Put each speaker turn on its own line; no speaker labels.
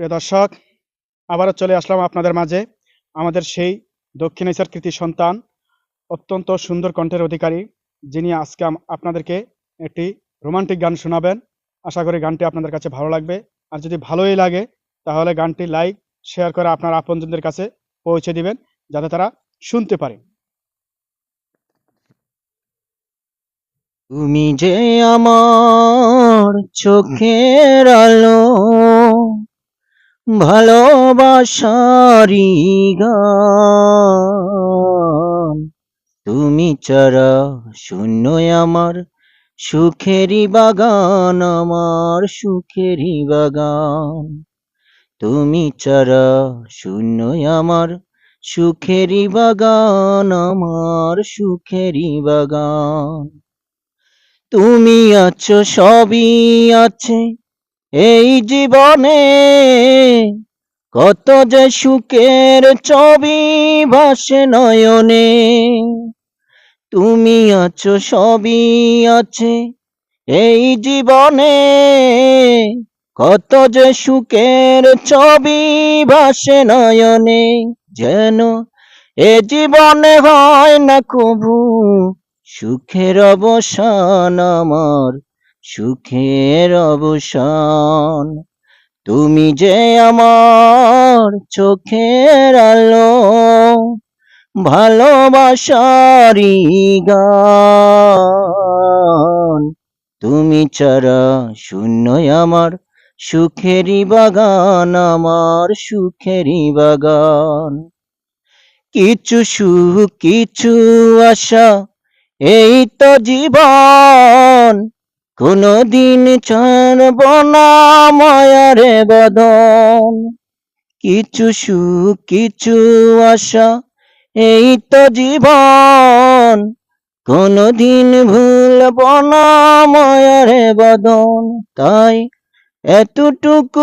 প্রিয় দর্শক, আবারও চলে আসলাম আপনাদের মাঝে। আমাদের সেই দক্ষিণ এশিয়ার কৃতি সন্তান, অত্যন্ত সুন্দর কণ্ঠের অধিকারী, যিনি আজকে আপনাদেরকে একটি রোমান্টিক গান শোনাবেন। আশা করি গানটি আপনাদের কাছে ভালো লাগবে। আর যদি ভালোই লাগে, তাহলে গানটি লাইক, শেয়ার করে আপনার আপনজনদের কাছে পৌঁছে দিবেন, যাতে তারা শুনতে পারে।
তুমি যে আমার চোখের আলো ভালোবাসারি গান। তুমি ছাড়া শূন্য আমার সুখেরি বাগান, আমার সুখেরই বাগান। তুমি ছাড়া শূন্য আমার সুখেরই বাগান, আমার সুখেরই বাগান। তুমি আছো, সবই আছে এই জীবনে কত যে সুখের ছবি ভাসে নয়নে, তুমি আছো, সবই আছে। এই জীবনে কত যে সুখের ছবি ভাসে নয়নে, যেন এ জীবনে হয় না কবু সুখের অবসান আমার। সুখের অবসান। তুমি যে আমার চোখের আলো ভালোবাসারি গান। তুমি ছাড়া শূন্য আমার সুখেরই বাগান, আমার সুখেরই বাগান। কিছু সুখ, কিছু আশা, এই তো জীবন। কোনদিন ছাড়ব না মায়ারে বদন কিছু সুখ, কিছু আশা, এই তো জীবন। কোনদিন ভুলব না মায়ারে বদন তাই এতটুকু